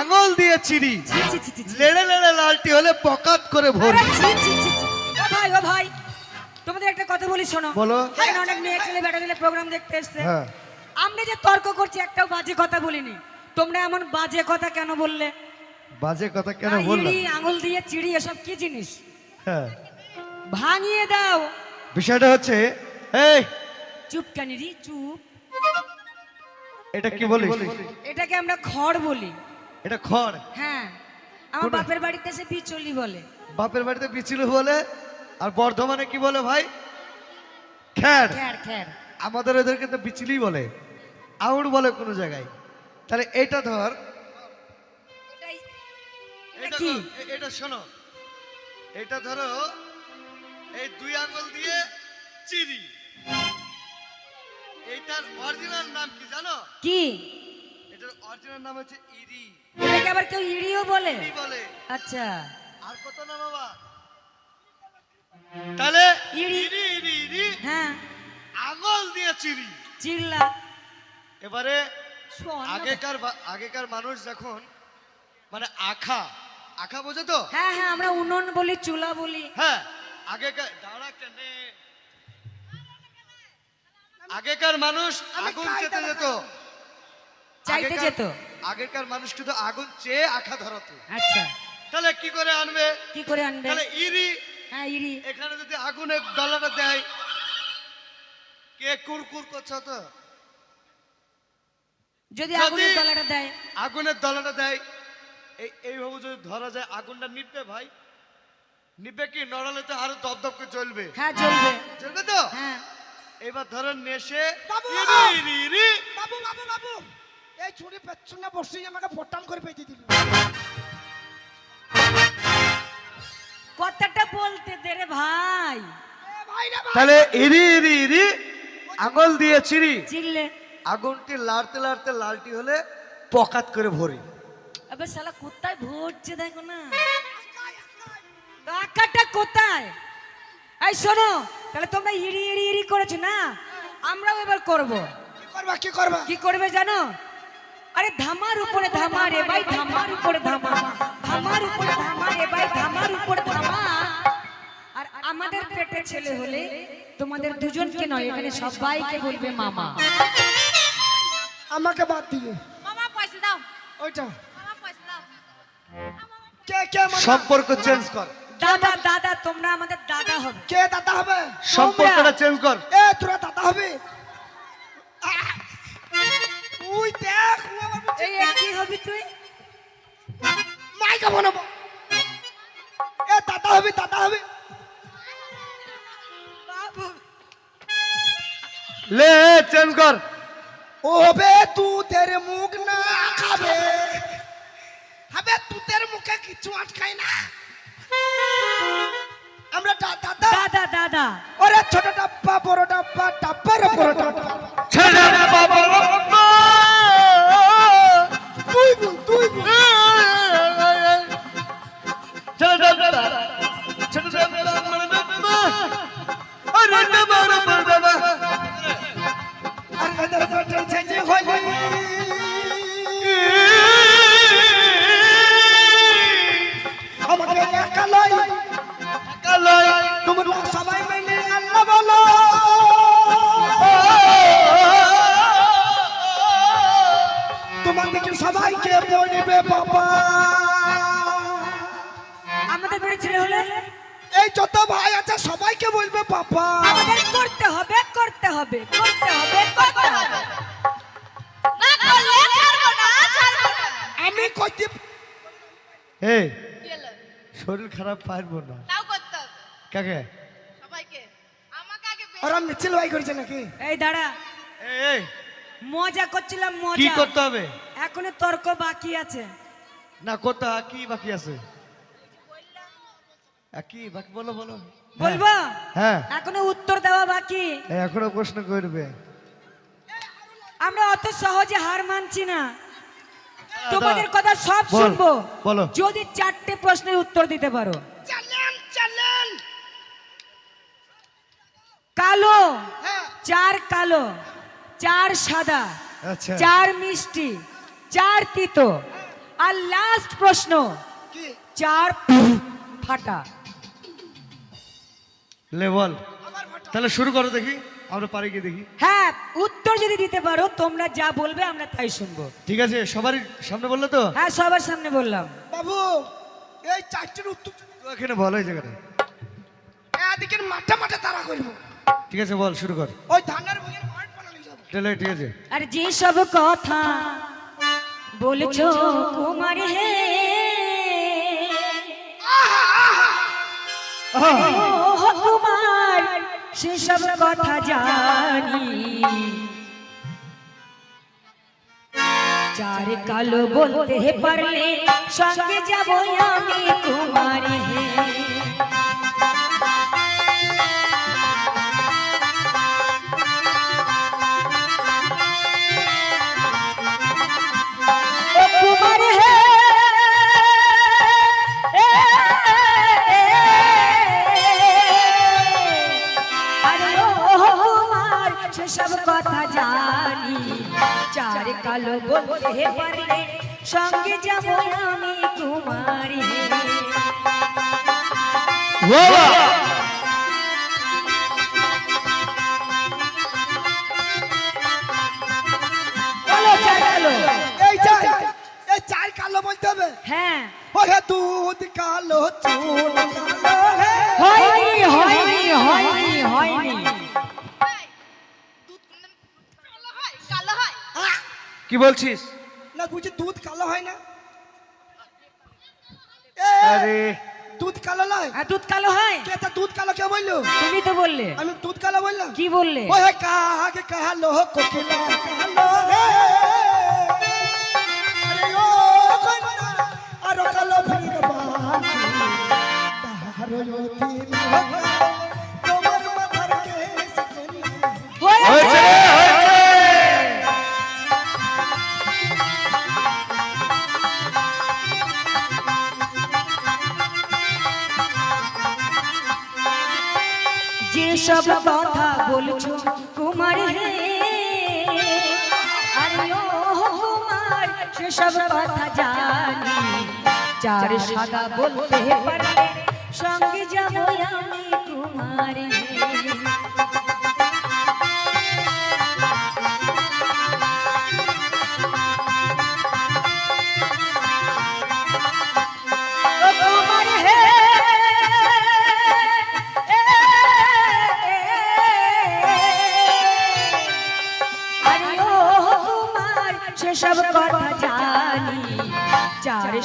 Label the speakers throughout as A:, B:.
A: আঙুল দিয়ে চিড়ি। লেড়ে লেড়ে লালটি হলে পকাত করে ভরি।
B: ভাই ও ভাই তোমাদের একটা কথা বলি শোনো।
A: বলো।
B: এখানে অনেক মেয়ে ছেলে বেটা ছেলে প্রোগ্রাম দেখতে এসছে।
A: হ্যাঁ।
B: আমরা যে তর্ক করছি একটাও বাজে কথা বলিনি। তোমরা এমন বাজে কথা কেন বললে?
A: বাজে কথা কেন
B: ইড়ি আঙুল দিয়ে চিড়ি এসব কি জিনিস?
A: হ্যাঁ।
B: ভাঙিয়ে দাও।
A: বিষয়টা হচ্ছে এই
B: চুপ কানিরি চুপ।
A: এটা কি বলিস?
B: এটাকে আমরা খড় বলি।
A: এটা খড়।
B: হ্যাঁ আমার বাপের বাড়িতে এসে বিচলি বলে।
A: বাপের বাড়িতে বিচিল বলে আর বর্ধমানে কি বলে ভাই? খ্যার। আমাদের ওদের কিন্তু বিচলি বলে আউড় বলে কোনো জায়গায়। তাহলে এটা ধর।
B: এটা
A: শোনো। এটা ধরো এই দুই আঙ্গুল দিয়ে চিরি। এইটার অরিজিনাল নাম কি জানো?
B: কি?
A: এটার অরিজিনাল নাম হচ্ছে ইরি।
B: এটাকে আবার কেউ ইড়িও বলে?
A: ইরি বলে।
B: আচ্ছা।
A: আর কত না বাবা তাহলে
B: ইরি।
A: ইরি ইরি ইরি।
B: হ্যাঁ।
A: আঙুল দিয়ে চিরি।
B: চিল্লা।
A: এবারে আগেকার আগেকার মানুষ যখন মানে আখা আখা বোঝো তো?
B: হ্যাঁ হ্যাঁ আমরা উনুন বলি চুলা বলি।
A: হ্যাঁ আগেকার দাঁড়া কেনে। আগেকার মানুষ আগুন চেতে যেত।
B: চাইতে যেত।
A: আগেকার মানুষ কিন্তু আগুন চেয়ে আখা ধরাতো।
B: আচ্ছা।
A: তাহলে কি করে আনবে?
B: কি করে আনবে?
A: তাহলে ইরি।
B: হ্যাঁ ইড়ি
A: এখানে যদি আগুনের ডলাটা দেয় কে কুরকুর করছ তো
B: যদি আগুনের তলাটা দেয়।
A: আগুনের দলাটা দেয় এই এইভাবে যদি ধরা যায় আগুনটা নিবে ভাই। নিবে কি? নড়ালে তো আরও দপদপ করে জ্বলবে।
B: হ্যাঁ জ্বলবে।
A: জ্বলবে তো?
B: হ্যাঁ।
A: এবার ধরো নেশে
C: বাবু!
A: ইরি, ইরি, ইরি।
C: বাবু বাবু বাবু। এই ছুরি পেছনে বসে আমাকে পটাম করে পেতে দিল।
B: কথাটা বলতে দে রে ভাই।
C: ভাই রে
A: তাহলে ইরি ইরি ইরি আঙুল দিয়ে চিরি।
B: চিল্লে
A: আগুনটি লাড়তে লাড়তে লালটি হলে পকাত করে ভরি।
B: আবে শালা কোথায় ভরছে দেখো না? টাকাটা কোথায়? এই শোনো তাহলে তোমরা ইড়ি ইড়ি ইড়ি করেছ না? আমরাও এবার করব।
C: কি করবা কি করবা?
B: কি করবে জানো? আরে ধামার উপরে ধামা রে ভাই ধামার উপরে ধামা। ধামার উপরে ধামা রে ভাই ধামার উপরে ধামা। আর আমাদের পেটে ছেলে হলে তোমাদের দুজনকে নয় এখানে সবাইকে বলবে মামা।
C: আমাকে বাদ দিয়ে।
D: মামা পয়সা দাও।
C: ওইটা।
D: মামা পয়সা দাও।
C: কে কে মামা?
A: সম্পর্ক চেঞ্জ কর।
B: দাদা দাদা তোমরা আমাদের দাদা হবে।
C: কে দাদা হবে?
A: সম্পর্কটা চেঞ্জ কর।
C: মাইকে বানাবো এ দাদা হবে দাদা হবে।
A: লে চেঞ্জ কর।
C: ওবে তু তেরে মুখ না খাবে। হবে তু তের মুখে কিছু আটকাই না। আমরা দাদা।
B: দাদা দাদা
C: ওরে ছোট ডাব্বা বড় ডাব্বা ডাব্বার বড় ডাব্বা।
A: ছেড়ে দে বাবা
B: হবে করতে হবে করতে হবে।
D: না করলে ছাড়বো না ছাড়বো না।
C: আমি কইতে
A: এই? শরীর খারাপ পারব না।
D: তাও করতে হবে।
A: কাকে?
D: সবাইকে। আমাকে আগে
C: ওরা মিছিল ভাই করেছে নাকি?
B: এই দাঁড়া।
A: এই,
B: মজা করছিলাম মজা।
A: কি করতে হবে?
B: এখনও তর্ক বাকি আছে।
A: না করতে হবে, কি বাকি আছে? কি বাকি বলো বলো।
B: বলব?
A: হ্যাঁ।
B: এখনও উত্তর দেওয়া বাকি।
A: এখনও প্রশ্ন করবে।
B: আমরা অত সহজে হার মানছি না। তোমাদের কথা সব শুনব।
A: বলো।
B: যদি চারটে প্রশ্নের উত্তর দিতে পারো। কালো।
C: হ্যাঁ।
B: চার কালো। চার সাদা।
A: আচ্ছা।
B: চার মিষ্টি। চার তিতো। আর লাস্ট প্রশ্ন। চার ফাটা।
C: আবার ফাটা
A: তাহলে শুরু করো দেখি আমরা পারি কি দেখি।
B: হ্যাঁ উত্তর যদি দিতে পারো তোমরা যা বলবে আমরা তাই শুনব।
A: ঠিক আছে সবার সামনে বললে তো?
B: হ্যাঁ সবার সামনে বললাম।
C: বাবু এই চারটির উত্তর
A: এখানে বল এই জায়গাটা।
C: এদিকে মাঠে মাঠে তারা করব।
A: ঠিক আছে বল শুরু কর।
C: ওই ধানের ভুঁইয়ের মাঠ বানানো যাব।
A: তাহলে ঠিক আছে।
B: আর যে সব কথা বলছো কুমার হে। ও কুমার সেসব কথা জানি। চার কালো বলতে পারলে সঙ্গে যাব আমি। কালো বলতে পারলে সঙ্গে যাব আমি কুমারী চার কালো
C: বলতে হবে?
B: হ্যাঁ।
C: ওই হে দুধ কালো। চুন
B: হয়নি হয়নি হয়নি হয়নি।
A: কি বলছিস?
C: না বুঝি দুধ কালো হয় না। এ,
A: আরে।
C: দুধ কালো নয়।
B: আর দুধ কালো হয়?
C: কে তা দুধ কালো কে বলল?
B: তুমি তো বললে।
C: আমি দুধ কালো বললাম।
B: কি বললে?
C: ওই হে কাক কালো কোকিলা কালো হে। আরে
B: সব কথা বলছো কুমার হে কুমার, সেসব কথা জানি। চার সাদা বলতে সঙ্গে যাব আমি হে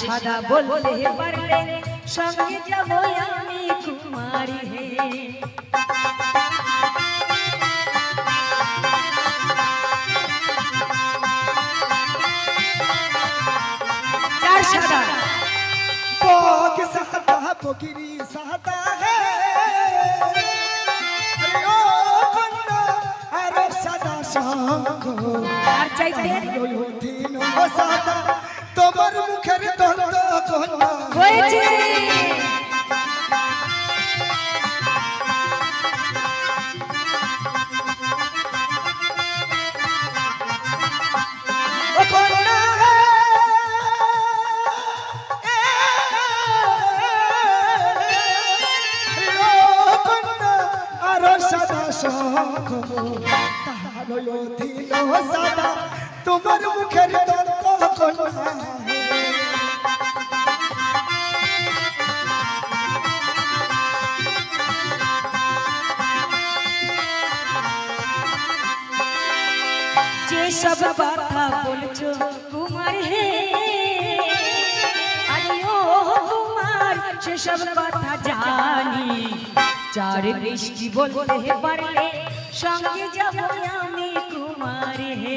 B: সাদা বলতে পারলে সঙ্গে যাব আমি কুমারী হে। সাদা।
C: পোক সাদা পোকিরি সাদা
B: আর চাইতে
C: তোমার মুখের
B: হয়েছে।
C: সাদা তোমার মুখের
B: যে সব কথা বলছো কুমার হে। কুমার সেসব কথা জানি। চার বৃষ্টি বলতে পারলে সঙ্গে যাব আমি কুমার হে।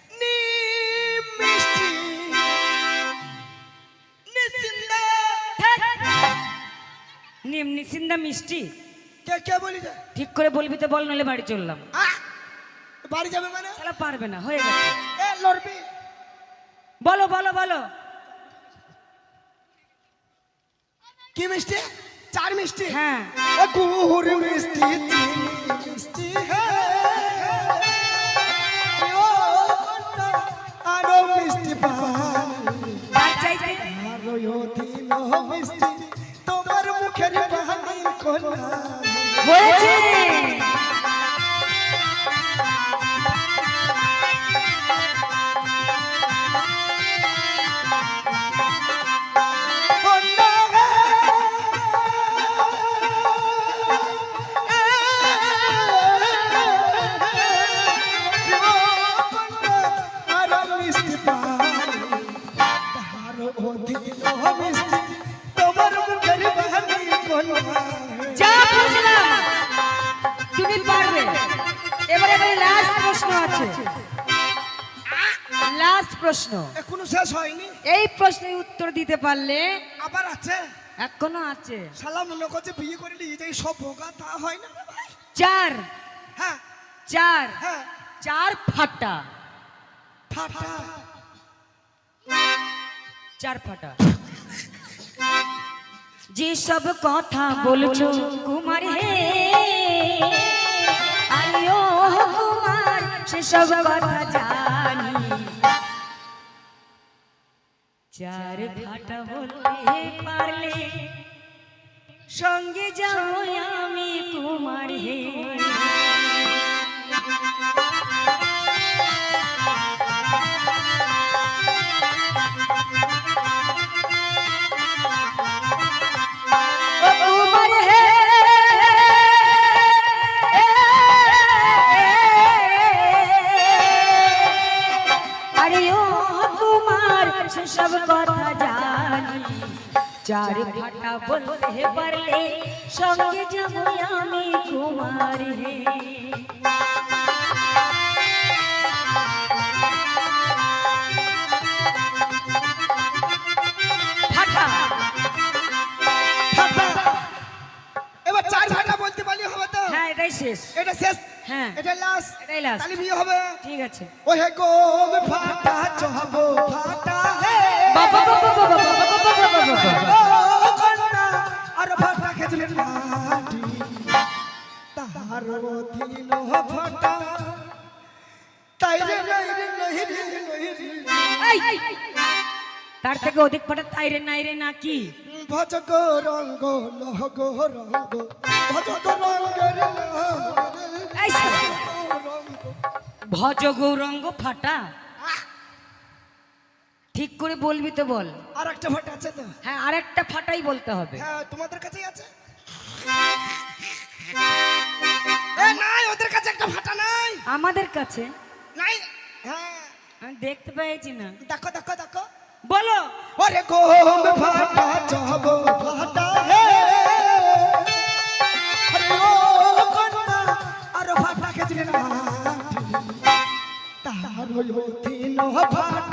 C: নিশ্চিন্তা।
B: নিম নিসিন্দা মিষ্টি।
C: কে কে বলি
B: ঠিক করে বলবি তো বল নলে বাড়ি চললাম।
C: বাড়ি যাবে মানে?
B: শালা পারবে না হয়ে গেছে।
C: এ লড়বি।
B: বলো বলো বলো।
C: কি মিষ্টি? চার মিষ্টি?
B: হ্যাঁ।
C: গুড় মিষ্টি মিষ্টি আরও মিষ্টি পানি। দিন তোমার মুখের কন্যা
B: হয়েছে। লাস্ট প্রশ্ন।
C: এখনও শেষ হয়নি।
B: এই প্রশ্নের উত্তর দিতে পারলে
C: আবার আছে।
B: এখনও আছে।
C: শালা মনে করছে বিয়ে করে নিয়ে যাই সব ভোগা তা হয় না।
B: চার।
C: হ্যাঁ।
B: চার।
C: হ্যাঁ।
B: চার ফাটা।
C: ফাটা।
B: চার ফাটা। যে সব কথা বলছো কুমার হে। আইও কুমার। সে সব কথা জানি। চার ফাটা বলতে পারলে সঙ্গে যাও আমি কুমার হে কুমার সব কথা জানি চার ফাটা বলতে পারলে সঙ্গে যাব আমি কুমার
C: এবার চার বলতে পারলে হবে তো?
B: হ্যাঁ এটাই শেষ।
C: এটা শেষ?
B: হ্যাঁ।
C: এটা লাস্ট
B: এটাই লাস্ট
C: তাহলে বিয়ে হবে?
B: ঠিক আছে।
C: ওই হে গো ফাটা চহব ফাটা হে।
B: তার থেকে অধিক ফাটা তাইরে নাইরে না কি
C: ভজ গো রঙ্গ লহ গো রঙ্গ। ভজ গো রঙ্গের
B: ভজ গৌরঙ্গ ফাটা। ঠিক করে বলবি তো বল।
C: আর একটা ফাটা আছে তো।
B: হ্যাঁ আর একটা ফাটাই বলতে হবে।
C: হ্যাঁ তোমাদের কাছেই আছে। নাই ওদের কাছে একটা ফাটা নাই।
B: আমাদের কাছে?
C: নাই হ্যাঁ।
B: আমি দেখতে পেয়েছি না।
C: দেখো দেখো দেখো।
B: বলো।
C: ওরে গোম ফাটা চহব ফাটা। হে আরে ও কন্যা আর ফাটা খেজলে না? তাহার দিন ফাটা।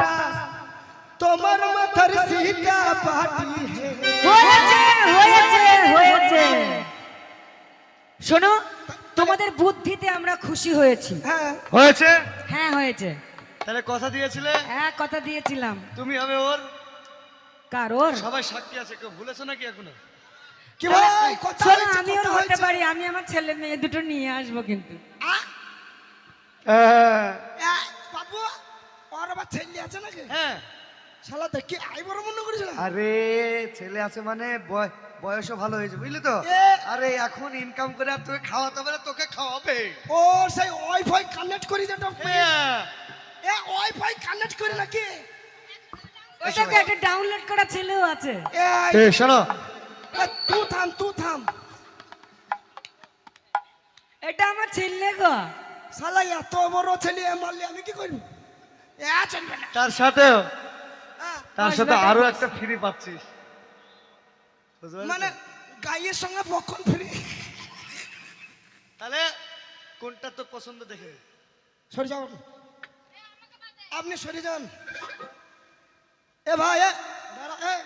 C: তোমার মাথার সীতা পাটি হে।
B: হয়েছে হয়েছে হয়েছে। শোনো তোমাদের বুদ্ধিতে আমরা খুশি হয়েছি।
C: হ্যাঁ।
A: হয়েছে?
B: হ্যাঁ হয়েছে।
A: তাহলে কথা দিয়েছিলে?
B: হ্যাঁ কথা দিয়েছিলাম।
A: তুমি হবে ওর?
B: কারোর
A: সবাই সাক্ষী আছে কেউ ভুলেছো নাকি এখনও?
C: কি ভাই কথা
B: আমিও
C: কথা
B: হতে। পারি আমি আমার ছেলে মেয়ে দুটো নিয়ে আসব কিন্তু?
A: হ্যাঁ।
C: বাবু ওর আবার ছেলে আছে নাকি?
A: হ্যাঁ।
C: শালা দেখি আই বড় মনে করেছিল
A: আরে ছেলে আছে মানে বয়সও ভালো হয়েছে বুঝলি তো? আরে এখন ইনকাম করে আর তোকে খাওয়াতে হবে তোকে খাওয়াবে।
C: ও সেই ওয়াইফাই কানেক্ট করি যেটা
A: হ্যাঁ।
C: এ ওয়াইফাই কানেক্ট করে নাকি?
B: ওইটাকে একটা ডাউনলোড করা ছেলেও আছে।
C: এ
A: শোনো।
C: এ, তুই থাম তুই থাম।
B: এটা আমার ছেলে গো।
C: শালা এত বড় ছেলে মারলে আমি কি করব? এ চলবে না।
A: তার সাথেও তার সাথে আরও একটা ফ্রি পাচ্ছিস?
C: মানে গাইয়ের সঙ্গে বক্ষণ ফ্রি।
A: তাহলে কোনটা তো পছন্দ দেখে
C: সরে যান আপনি সরে যান। এ ভাই এ দাঁড়া এ।